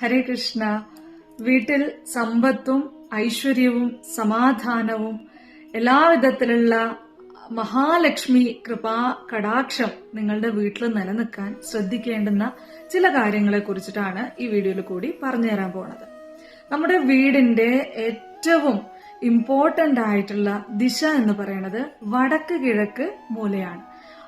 ഹരേ കൃഷ്ണ. വീട്ടിൽ സമ്പത്തും ഐശ്വര്യവും സമാധാനവും എല്ലാവിധത്തിലുള്ള മഹാലക്ഷ്മി കൃപാ കടാക്ഷം നിങ്ങളുടെ വീട്ടിൽ നിലനിൽക്കാൻ ശ്രദ്ധിക്കേണ്ടുന്ന ചില കാര്യങ്ങളെ കുറിച്ചിട്ടാണ് ഈ വീഡിയോയിൽ കൂടി പറഞ്ഞു തരാൻ പോണത്. നമ്മുടെ വീടിന്റെ ഏറ്റവും ഇമ്പോർട്ടന്റ് ആയിട്ടുള്ള ദിശ എന്ന് പറയുന്നത് വടക്ക് കിഴക്ക് മൂലയാണ്.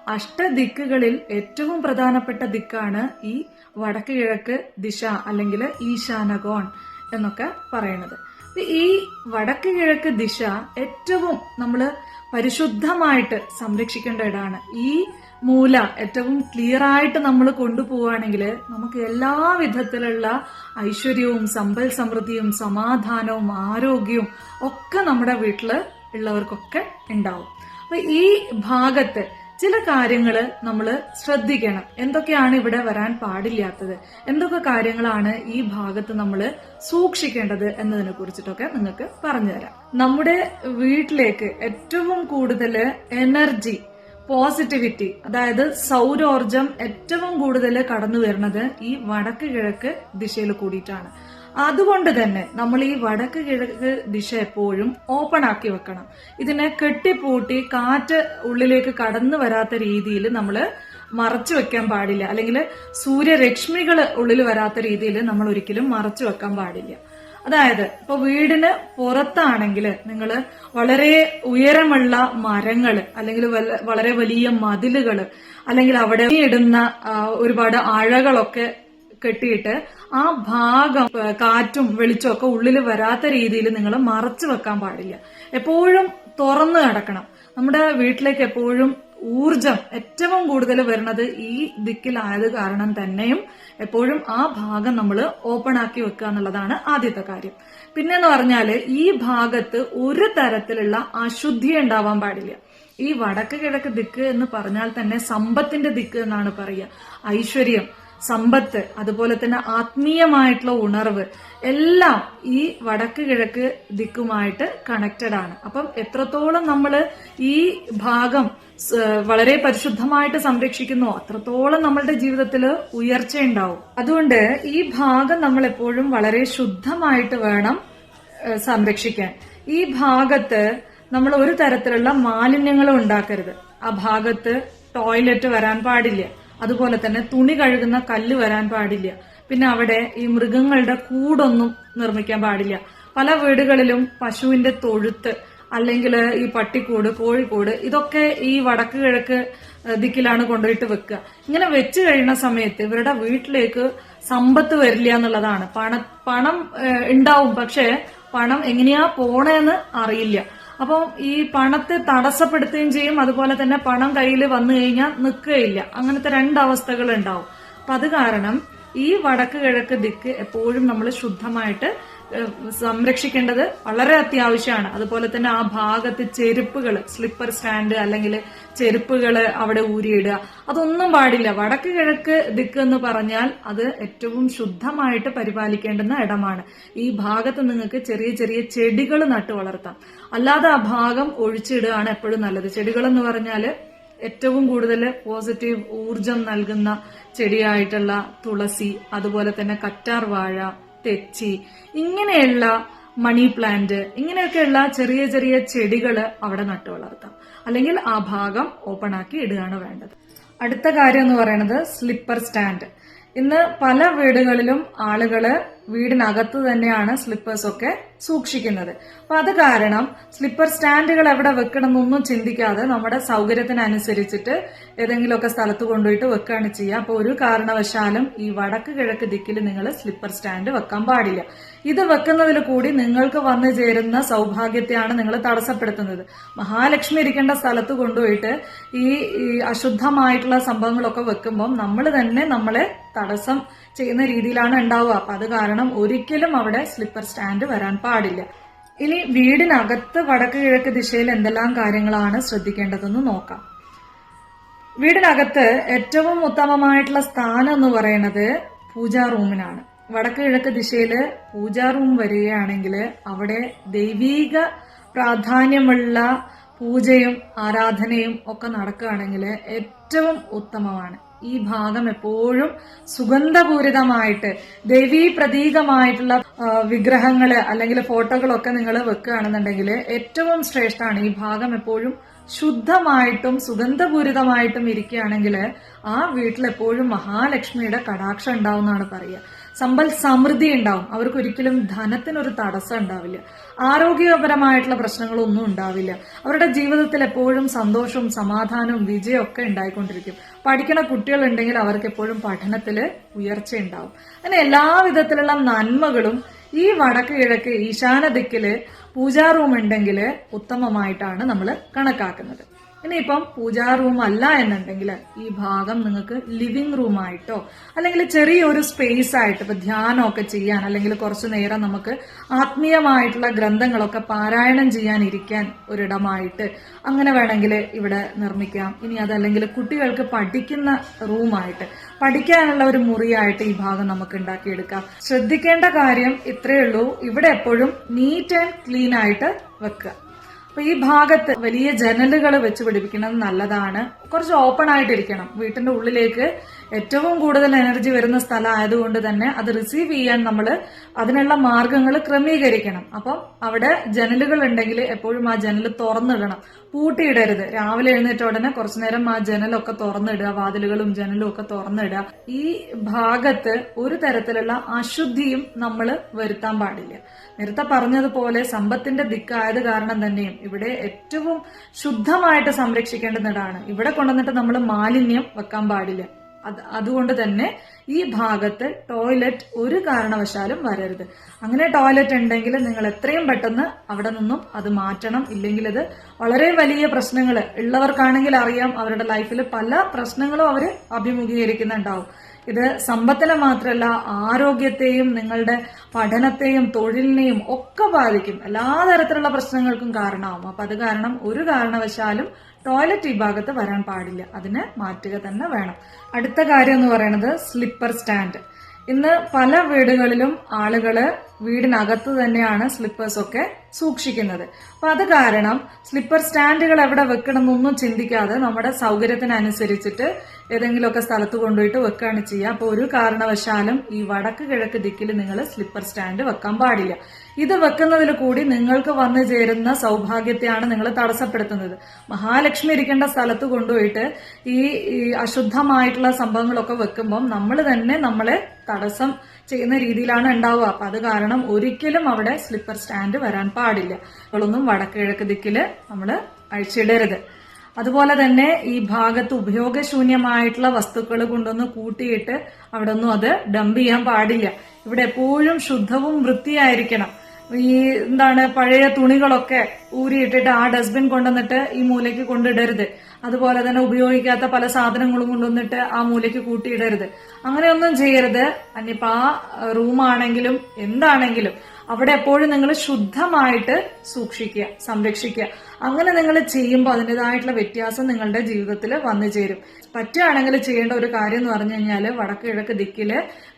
അഷ്ടദിക്കുകളിൽ ഏറ്റവും പ്രധാനപ്പെട്ട ദിക്കാണ് ഈ വടക്ക് കിഴക്ക് ദിശ അല്ലെങ്കിൽ ഈശാനകോൺ എന്നൊക്കെ പറയുന്നത്. ഈ വടക്ക് കിഴക്ക് ദിശ ഏറ്റവും നമ്മൾ പരിശുദ്ധമായിട്ട് സംരക്ഷിക്കേണ്ട ഇടാണ്. ഈ മൂല ഏറ്റവും ക്ലിയർ ആയിട്ട് നമ്മൾ കൊണ്ടുപോവുകയാണെങ്കിൽ നമുക്ക് എല്ലാ വിധത്തിലുള്ള ഐശ്വര്യവും സമ്പൽ സമൃദ്ധിയും സമാധാനവും ആരോഗ്യവും ഒക്കെ നമ്മുടെ വീട്ടിൽ ഉള്ളവർക്കൊക്കെ ഉണ്ടാവും. അപ്പൊ ഈ ഭാഗത്ത് ചില കാര്യങ്ങൾ നമ്മൾ ശ്രദ്ധിക്കണം. എന്തൊക്കെയാണ് ഇവിടെ വരാൻ പാടില്ലാത്തത്? എന്തൊക്കെ കാര്യങ്ങളാണ് ഈ ഭാഗത്ത് നമ്മൾ സൂക്ഷിക്കേണ്ടത് എന്നതിനെ കുറിച്ചിട്ടൊക്കെ നിങ്ങൾക്ക് പറഞ്ഞുതരാം. നമ്മുടെ വീട്ടിലേക്ക് ഏറ്റവും കൂടുതൽ എനർജി പോസിറ്റിവിറ്റി അതായത് സൗരോർജം ഏറ്റവും കൂടുതൽ കടന്നു വരുന്നത് ഈ വടക്ക് കിഴക്ക് ദിശയിൽ കൂടിയിട്ടാണ്. അതുകൊണ്ട് തന്നെ നമ്മൾ ഈ വടക്ക് കിഴക്ക് ദിശ എപ്പോഴും ഓപ്പൺ ആക്കി വെക്കണം. ഇതിനെ കെട്ടിപ്പൂട്ടി കാറ്റ് ഉള്ളിലേക്ക് കടന്നു വരാത്ത രീതിയിൽ നമ്മൾ മറച്ചു വെക്കാൻ പാടില്ല. അല്ലെങ്കിൽ സൂര്യരശ്മികൾ ഉള്ളിൽ വരാത്ത രീതിയിൽ നമ്മൾ ഒരിക്കലും മറച്ചു വെക്കാൻ പാടില്ല. അതായത് ഇപ്പൊ വീടിന് പുറത്താണെങ്കിൽ നിങ്ങൾ വളരെ ഉയരമുള്ള മരങ്ങൾ അല്ലെങ്കിൽ വളരെ വലിയ മതിലുകൾ അല്ലെങ്കിൽ അവിടെ ഇടുന്ന ഒരുപാട് അഴകളൊക്കെ കെട്ടിയിട്ട് ആ ഭാഗം കാറ്റും വെളിച്ചമൊക്കെ ഉള്ളിൽ വരാത്ത രീതിയിൽ നിങ്ങൾ മറച്ചു വെക്കാൻ പാടില്ല. എപ്പോഴും തുറന്നു കിടക്കണം നമ്മുടെ വീട്ടിലേക്ക് എപ്പോഴും ഊർജം ഏറ്റവും കൂടുതൽ വരുന്നത് ഈ ദിക്കിലായത് കാരണം തന്നെയും എപ്പോഴും ആ ഭാഗം നമ്മൾ ഓപ്പൺ ആക്കി വെക്കുക എന്നുള്ളതാണ് ആദ്യത്തെ കാര്യം. പിന്നെന്ന് പറഞ്ഞാൽ ഈ ഭാഗത്ത് ഒരു തരത്തിലുള്ള അശുദ്ധി ഉണ്ടാവാൻ പാടില്ല. ഈ വടക്ക് കിഴക്ക് ദിക്ക് എന്ന് പറഞ്ഞാൽ തന്നെ സമ്പത്തിന്റെ ദിക്ക് എന്നാണ് പറയുക. ഐശ്വര്യം. സമ്പത്ത് അതുപോലെ തന്നെ ആത്മീയമായിട്ടുള്ള ഉണർവ് എല്ലാം ഈ വടക്ക് കിഴക്ക് ദിക്കുമായിട്ട് കണക്റ്റഡ് ആണ്. അപ്പം എത്രത്തോളം നമ്മൾ ഈ ഭാഗം വളരെ പരിശുദ്ധമായിട്ട് സംരക്ഷിക്കുന്നു അത്രത്തോളം നമ്മളുടെ ജീവിതത്തിൽ ഉയർച്ച ഉണ്ടാവും. അതുകൊണ്ട് ഈ ഭാഗം നമ്മൾ എപ്പോഴും വളരെ ശുദ്ധമായിട്ട് വേണം സംരക്ഷിക്കാൻ. ഈ ഭാഗത്ത് നമ്മൾ ഒരു തരത്തിലുള്ള മാലിന്യങ്ങളും ഉണ്ടാക്കരുത്. ആ ഭാഗത്ത് ടോയ്ലറ്റ് വരാൻ പാടില്ല. അതുപോലെ തന്നെ തുണി കഴുകുന്ന കല്ല് വരാൻ പാടില്ല. പിന്നെ അവിടെ ഈ മൃഗങ്ങളുടെ കൂടൊന്നും നിർമ്മിക്കാൻ പാടില്ല. പല വീടുകളിലും പശുവിന്റെ തൊഴുത്ത് അല്ലെങ്കിൽ ഈ പട്ടിക്കൂട് കോഴിക്കൂട് ഇതൊക്കെ ഈ വടക്ക് കിഴക്ക് ദിക്കിലാണ് കൊണ്ടുപോയിട്ട് വെക്കുക. ഇങ്ങനെ വെച്ച് കഴിയുന്ന സമയത്ത് ഇവരുടെ വീട്ടിലേക്ക് സമ്പത്ത് വരില്ല എന്നുള്ളതാണ്. പണ പണം ഉണ്ടാവും പക്ഷേ പണം എങ്ങനെയാ പോണേന്ന് അറിയില്ല. അപ്പം ഈ പണത്തെ തടസ്സപ്പെടുത്തുകയും ചെയ്യും. അതുപോലെ തന്നെ പണം കയ്യിൽ വന്നു കഴിഞ്ഞാൽ നിൽക്കുകയില്ല. അങ്ങനത്തെ രണ്ടവസ്ഥകൾ ഉണ്ടാവും അപ്പൊ അത് കാരണം ഈ വടക്ക് കിഴക്ക് ദിക്ക് എപ്പോഴും നമ്മൾ ശുദ്ധമായിട്ട് സംരക്ഷിക്കേണ്ടത് വളരെ അത്യാവശ്യമാണ്. അതുപോലെ തന്നെ ആ ഭാഗത്ത് ചെരുപ്പുകൾ സ്ലിപ്പർ സ്റ്റാൻഡ് അല്ലെങ്കിൽ ചെരുപ്പുകൾ അവിടെ ഊരിയിടുക. അതൊന്നും പാടില്ല. വടക്ക് കിഴക്ക് ദിക്ക് എന്ന് പറഞ്ഞാൽ അത് ഏറ്റവും ശുദ്ധമായിട്ട് പരിപാലിക്കേണ്ടുന്ന ഇടമാണ്. ഈ ഭാഗത്ത് നിങ്ങൾക്ക് ചെറിയ ചെറിയ ചെടികൾ നട്ടു വളർത്താം. അല്ലാതെ ആ ഭാഗം ഒഴിച്ചിടുകയാണ് എപ്പോഴും നല്ലത്. ചെടികൾ എന്ന് പറഞ്ഞാൽ ഏറ്റവും കൂടുതൽ പോസിറ്റീവ് ഊർജം നൽകുന്ന ചെടിയായിട്ടുള്ള തുളസി അതുപോലെ തന്നെ കറ്റാർ വാഴ തെച്ചി. ഇങ്ങനെയുള്ള മണി പ്ലാന്റ് ഇങ്ങനെയൊക്കെയുള്ള ചെറിയ ചെറിയ ചെടികൾ അവിടെ നട്ടു വളർത്താം. അല്ലെങ്കിൽ ആ ഭാഗം ഓപ്പൺ ആക്കി ഇടുകയാണ് വേണ്ടത്. അടുത്ത കാര്യം എന്ന് പറയുന്നത് സ്ലിപ്പർ സ്റ്റാൻഡ്. ഇന്ന് പല വീടുകളിലും ആളുകൾ വീടിനകത്ത് തന്നെയാണ് സ്ലിപ്പേഴ്സ് ഒക്കെ സൂക്ഷിക്കുന്നത്. അപ്പൊ അത് കാരണം സ്ലിപ്പർ സ്റ്റാൻഡുകൾ എവിടെ വെക്കണം എന്നൊന്നും ചിന്തിക്കാതെ നമ്മുടെ സൗകര്യത്തിനനുസരിച്ചിട്ട് ഏതെങ്കിലുമൊക്കെ സ്ഥലത്ത് കൊണ്ടുപോയിട്ട് വെക്കുകയാണ് ചെയ്യുക. അപ്പൊ ഒരു കാരണവശാലും ഈ വടക്ക് കിഴക്ക് ദിക്കിൽ നിങ്ങൾ സ്ലിപ്പർ സ്റ്റാൻഡ് വെക്കാൻ പാടില്ല. ഇത് വെക്കുന്നതിൽ കൂടി നിങ്ങൾക്ക് വന്നു ചേരുന്ന സൗഭാഗ്യത്തെയാണ് നിങ്ങൾ തടസ്സപ്പെടുത്തുന്നത്. മഹാലക്ഷ്മി ഇരിക്കേണ്ട സ്ഥലത്ത് കൊണ്ടുപോയിട്ട് ഈ അശുദ്ധമായിട്ടുള്ള സംഭവങ്ങളൊക്കെ വെക്കുമ്പോൾ നമ്മൾ തന്നെ നമ്മളെ തടസ്സം ചെയ്യുന്ന രീതിയിലാണ് ഉണ്ടാവുക. അപ്പൊ അത് കാരണം ഒരിക്കലും അവിടെ സ്ലിപ്പർ സ്റ്റാൻഡ് വരാൻ പാടില്ല. ഇനി വീടിനകത്ത് വടക്ക് കിഴക്ക് ദിശയിൽ എന്തെല്ലാം കാര്യങ്ങളാണ് ശ്രദ്ധിക്കേണ്ടതെന്ന് നോക്കാം. വീടിനകത്ത് ഏറ്റവും ഉത്തമമായിട്ടുള്ള സ്ഥാനം എന്ന് പറയുന്നത് പൂജാ റൂമിനാണ്. വടക്ക് കിഴക്ക് ദിശയിൽ പൂജാ റൂം വരികയാണെങ്കിൽ അവിടെ ദൈവീക പ്രാധാന്യമുള്ള പൂജയും ആരാധനയും ഒക്കെ നടക്കുകയാണെങ്കിൽ ഏറ്റവും ഉത്തമമാണ്. ഈ ഭാഗം എപ്പോഴും സുഗന്ധപൂരിതമായിട്ട് ദേവീ പ്രതീകമായിട്ടുള്ള വിഗ്രഹങ്ങൾ അല്ലെങ്കിൽ ഫോട്ടോകളൊക്കെ നിങ്ങൾ വെക്കുകയാണെന്നുണ്ടെങ്കിൽ ഏറ്റവും ശ്രേഷ്ഠമാണ് ഈ ഭാഗം എപ്പോഴും ശുദ്ധമായിട്ടും സുഗന്ധപൂരിതമായിട്ടും ഇരിക്കുകയാണെങ്കിൽ ആ വീട്ടിൽ എപ്പോഴും മഹാലക്ഷ്മിയുടെ കടാക്ഷം ഉണ്ടാവും എന്നാണ് പറയുക. സമ്പൽ സമൃദ്ധി ഉണ്ടാവും. അവർക്ക് ഒരിക്കലും ധനത്തിനൊരു തടസ്സം ഉണ്ടാവില്ല. ആരോഗ്യപരമായിട്ടുള്ള പ്രശ്നങ്ങളൊന്നും ഉണ്ടാവില്ല. അവരുടെ ജീവിതത്തിൽ എപ്പോഴും സന്തോഷവും സമാധാനവും വിജയവും ഒക്കെ ഉണ്ടായിക്കൊണ്ടിരിക്കും. പഠിക്കണ കുട്ടികളുണ്ടെങ്കിൽ അവർക്ക് എപ്പോഴും പഠനത്തിൽ ഉയർച്ച ഉണ്ടാവും. അങ്ങനെ എല്ലാ വിധത്തിലുള്ള നന്മകളും ഈ വടക്ക് കിഴക്ക് ഈശാന ദിക്കിൽ പൂജാ റൂം ഉണ്ടെങ്കിൽ ഉത്തമമായിട്ടാണ് നമ്മൾ കണക്കാക്കുന്നത്. ഇനിയിപ്പം പൂജാ റൂം അല്ല എന്നുണ്ടെങ്കിൽ ഈ ഭാഗം നിങ്ങൾക്ക് ലിവിംഗ് റൂം ആയിട്ടോ അല്ലെങ്കിൽ ചെറിയൊരു സ്പേസ് ആയിട്ട് ഇപ്പൊ ധ്യാനമൊക്കെ ചെയ്യാൻ അല്ലെങ്കിൽ കുറച്ചു നേരം നമുക്ക് ആത്മീയമായിട്ടുള്ള ഗ്രന്ഥങ്ങളൊക്കെ പാരായണം ചെയ്യാൻ ഇരിക്കാൻ ഒരിടമായിട്ട് അങ്ങനെ വേണമെങ്കിൽ ഇവിടെ നിർമ്മിക്കാം. ഇനി അതല്ലെങ്കിൽ കുട്ടികൾക്ക് പഠിക്കുന്ന റൂമായിട്ട് പഠിക്കാനുള്ള ഒരു മുറിയായിട്ട് ഈ ഭാഗം നമുക്ക് ഉണ്ടാക്കിയെടുക്കാം. ശ്രദ്ധിക്കേണ്ട കാര്യം ഇത്രയേ ഉള്ളൂ. ഇവിടെ എപ്പോഴും നീറ്റ് ആൻഡ് ക്ലീൻ ആയിട്ട് വെക്കുക. അപ്പൊ ഈ ഭാഗത്ത് വലിയ ജനലുകൾ വെച്ച് പിടിപ്പിക്കുന്നത് നല്ലതാണ്. കുറച്ച് ഓപ്പൺ ആയിട്ടിരിക്കണം. വീട്ടിന്റെ ഉള്ളിലേക്ക് ഏറ്റവും കൂടുതൽ എനർജി വരുന്ന സ്ഥലം ആയതുകൊണ്ട് തന്നെ അത് റിസീവ് ചെയ്യാൻ നമ്മൾ അതിനുള്ള മാർഗങ്ങൾ ക്രമീകരിക്കണം. അപ്പം അവിടെ ജനലുകൾ ഉണ്ടെങ്കിൽ എപ്പോഴും ആ ജനൽ തുറന്നിടണം. പൂട്ടിയിടരുത്. രാവിലെ എഴുന്നേറ്റ ഉടനെ കുറച്ചു നേരം ആ ജനലൊക്കെ തുറന്നിടുക വാതിലുകളും ജനലും ഒക്കെ തുറന്നിടുക. ഈ ഭാഗത്ത് ഒരു തരത്തിലുള്ള അശുദ്ധിയും നമ്മൾ വരുത്താൻ പാടില്ല. നേരത്തെ പറഞ്ഞതുപോലെ സമ്പത്തിന്റെ ദിക്കായത് കാരണം തന്നെയും ഇവിടെ ഏറ്റവും ശുദ്ധമായിട്ട് സംരക്ഷിക്കേണ്ടുന്നതാണ് ഇവിടെ കൊണ്ടുവന്നിട്ട് നമ്മൾ മാലിന്യം വെക്കാൻ പാടില്ല. അത് അതുകൊണ്ട് തന്നെ ഈ ഭാഗത്ത് ടോയ്ലറ്റ് ഒരു കാരണവശാലും വരരുത്. അങ്ങനെ ടോയ്ലറ്റ് ഉണ്ടെങ്കിൽ നിങ്ങൾ എത്രയും പെട്ടെന്ന് അവിടെ നിന്നും അത് മാറ്റണം. ഇല്ലെങ്കിൽ അത് വളരെ വലിയ പ്രശ്നങ്ങൾ ഉള്ളവർക്കാണെങ്കിൽ അറിയാം അവരുടെ ലൈഫിൽ പല പ്രശ്നങ്ങളും അവർ അഭിമുഖീകരിക്കുന്നുണ്ടാവും. ഇത് സമ്പത്തിനെ മാത്രമല്ല ആരോഗ്യത്തെയും നിങ്ങളുടെ പഠനത്തെയും തൊഴിലിനെയും ഒക്കെ ബാധിക്കും. എല്ലാ തരത്തിലുള്ള പ്രശ്നങ്ങൾക്കും കാരണമാവും. അപ്പൊ അത് കാരണം ഒരു കാരണവശാലും ടോയ്ലറ്റ് വിഭാഗത്ത് വരാൻ പാടില്ല. അതിനെ മാറ്റുക തന്നെ വേണം. അടുത്ത കാര്യം എന്ന് പറയുന്നത് സ്ലിപ്പർ സ്റ്റാൻഡ്. ഇന്ന് പല വീടുകളിലും ആളുകൾ വീടിനകത്ത് തന്നെയാണ് സ്ലിപ്പേഴ്സ് ഒക്കെ സൂക്ഷിക്കുന്നത്. അപ്പൊ അത് കാരണം സ്ലിപ്പർ സ്റ്റാൻഡുകൾ എവിടെ വെക്കണം എന്നൊന്നും ചിന്തിക്കാതെ നമ്മുടെ സൗകര്യത്തിനനുസരിച്ചിട്ട് ഏതെങ്കിലുമൊക്കെ സ്ഥലത്ത് കൊണ്ടുപോയിട്ട് വെക്കുകയാണ് ചെയ്യുക. അപ്പോൾ ഒരു കാരണവശാലും ഈ വടക്ക് കിഴക്ക് ദിക്കിൽ നിങ്ങൾ സ്ലിപ്പർ സ്റ്റാൻഡ് വെക്കാൻ പാടില്ല. ഇത് വെക്കുന്നതിൽ കൂടി നിങ്ങൾക്ക് വന്നു ചേരുന്ന സൗഭാഗ്യത്തെയാണ് നിങ്ങൾ തടസ്സപ്പെടുത്തുന്നത്. മഹാലക്ഷ്മി ഇരിക്കേണ്ട സ്ഥലത്ത് കൊണ്ടുപോയിട്ട് ഈ അശുദ്ധമായിട്ടുള്ള സംഭവങ്ങളൊക്കെ വെക്കുമ്പം നമ്മൾ തന്നെ നമ്മളെ തടസ്സം ചെയ്യുന്ന രീതിയിലാണ് ഉണ്ടാവുക. അപ്പൊ അത് കാരണം ഒരിക്കലും അവിടെ സ്ലിപ്പർ സ്റ്റാൻഡ് വരാൻ പാടില്ല. അവളൊന്നും വടക്കിഴക്ക് ദിക്കിൽ നമ്മൾ അഴിച്ചിടരുത്. അതുപോലെ തന്നെ ഈ ഭാഗത്ത് ഉപയോഗശൂന്യമായിട്ടുള്ള വസ്തുക്കൾ കൊണ്ടൊന്ന് കൂട്ടിയിട്ട് അവിടെ ഒന്നും അത് ഡംപ് ചെയ്യാൻ പാടില്ല. ഇവിടെ എപ്പോഴും ശുദ്ധവും വൃത്തിയായിരിക്കണം. ഈ എന്താണ് പഴയ തുണികളൊക്കെ ഊരിയിട്ടിട്ട് ആ ഡസ്റ്റ്ബിൻ കൊണ്ടുവന്നിട്ട് ഈ മൂലയ്ക്ക് കൊണ്ടിടരുത്. അതുപോലെ തന്നെ ഉപയോഗിക്കാത്ത പല സാധനങ്ങളും കൊണ്ടുവന്നിട്ട് ആ മൂലയ്ക്ക് കൂട്ടിയിടരുത്. അങ്ങനെയൊന്നും ചെയ്യരുത്. അനിയിപ്പോ ആ റൂമാണെങ്കിലും എന്താണെങ്കിലും അവിടെ എപ്പോഴും നിങ്ങൾ ശുദ്ധമായിട്ട് സൂക്ഷിക്കുക സംരക്ഷിക്കുക. അങ്ങനെ നിങ്ങൾ ചെയ്യുമ്പോൾ അതിന്റെതായിട്ടുള്ള വ്യത്യാസം നിങ്ങളുടെ ജീവിതത്തിൽ വന്നു ചേരും. പറ്റുകയാണെങ്കിൽ ചെയ്യേണ്ട ഒരു കാര്യം എന്ന് പറഞ്ഞു കഴിഞ്ഞാൽ വടക്ക് കിഴക്ക് ദിക്കിൽ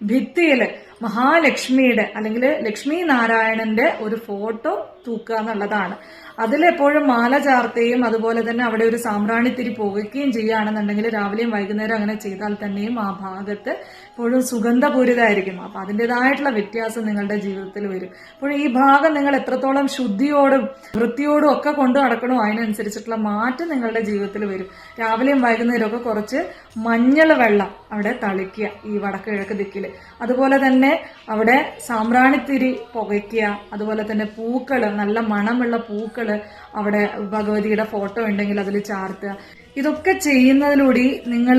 ഭിത്തിയിൽ മഹാലക്ഷ്മിയുടെ അല്ലെങ്കിൽ ലക്ഷ്മി നാരായണന്റെ ഒരു ഫോട്ടോ തൂക്കുക എന്നുള്ളതാണ്. അതിലെപ്പോഴും മാല ചാർത്തുകയും അതുപോലെ തന്നെ അവിടെ ഒരു സാമ്പ്രാണിത്തിരി പുകയ്ക്കുകയും ചെയ്യുകയാണെന്നുണ്ടെങ്കിൽ രാവിലെയും വൈകുന്നേരം അങ്ങനെ ചെയ്താൽ തന്നെയും ആ ഭാഗത്ത് എപ്പോഴും സുഗന്ധപൂരിതായിരിക്കും അപ്പൊ അതിന്റെതായിട്ടുള്ള വ്യത്യാസം നിങ്ങളുടെ ജീവിതത്തിൽ വരും. അപ്പോൾ ഈ ഭാഗം നിങ്ങൾ എത്രത്തോളം ശുദ്ധിയോടും വൃത്തിയോടും ഒക്കെ കൊണ്ടു നടക്കണോ അതിനനുസരിച്ചിട്ടുള്ള മാറ്റം നിങ്ങളുടെ ജീവിതത്തിൽ വരും. രാവിലെയും വൈകുന്നേരമൊക്കെ കുറച്ച് മഞ്ഞൾ വെള്ളം അവിടെ തളിക്കുക ഈ വടക്ക് കിഴക്ക് ദിക്കിൽ അതുപോലെ തന്നെ അവിടെ സാമ്പ്രാണിത്തിരി പുകയ്ക്കുക അതുപോലെ തന്നെ പൂക്കൾ നല്ല മണമുള്ള പൂക്കൾ അവിടെ ഭഗവതിയുടെ ഫോട്ടോ ഉണ്ടെങ്കിൽ അതിൽ ചാർത്തുക. ഇതൊക്കെ ചെയ്യുന്നതിലൂടെ നിങ്ങൾ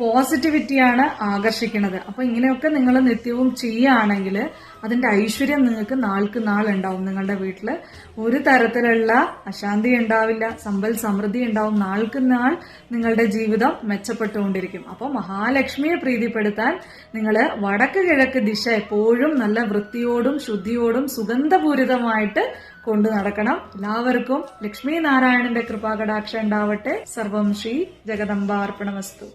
പോസിറ്റിവിറ്റിയാണ് ആകർഷിക്കുന്നത്. അപ്പൊ ഇങ്ങനെയൊക്കെ നിങ്ങൾ നിത്യവും ചെയ്യുകയാണെങ്കിൽ അതിന്റെ ഐശ്വര്യം നിങ്ങൾക്ക് നാൾക്ക് നാൾ ഉണ്ടാവും. നിങ്ങളുടെ വീട്ടിൽ ഒരു തരത്തിലുള്ള അശാന്തി ഉണ്ടാവില്ല സമ്പൽ സമൃദ്ധി ഉണ്ടാവും. നാൾക്ക് നാൾ നിങ്ങളുടെ ജീവിതം മെച്ചപ്പെട്ടുകൊണ്ടിരിക്കും. അപ്പോൾ മഹാലക്ഷ്മിയെ പ്രീതിപ്പെടുത്താൻ നിങ്ങൾ വടക്ക് കിഴക്ക് ദിശ എപ്പോഴും നല്ല വൃത്തിയോടും ശുദ്ധിയോടും സുഗന്ധപൂരിതമായിട്ട് കൊണ്ടു നടക്കണം. എല്ലാവർക്കും ലക്ഷ്മി നാരായണന്റെ കൃപാകടാക്ഷം ഉണ്ടാവട്ടെ. സർവം ശ്രീ ജഗദംബാർപ്പണമസ്തു.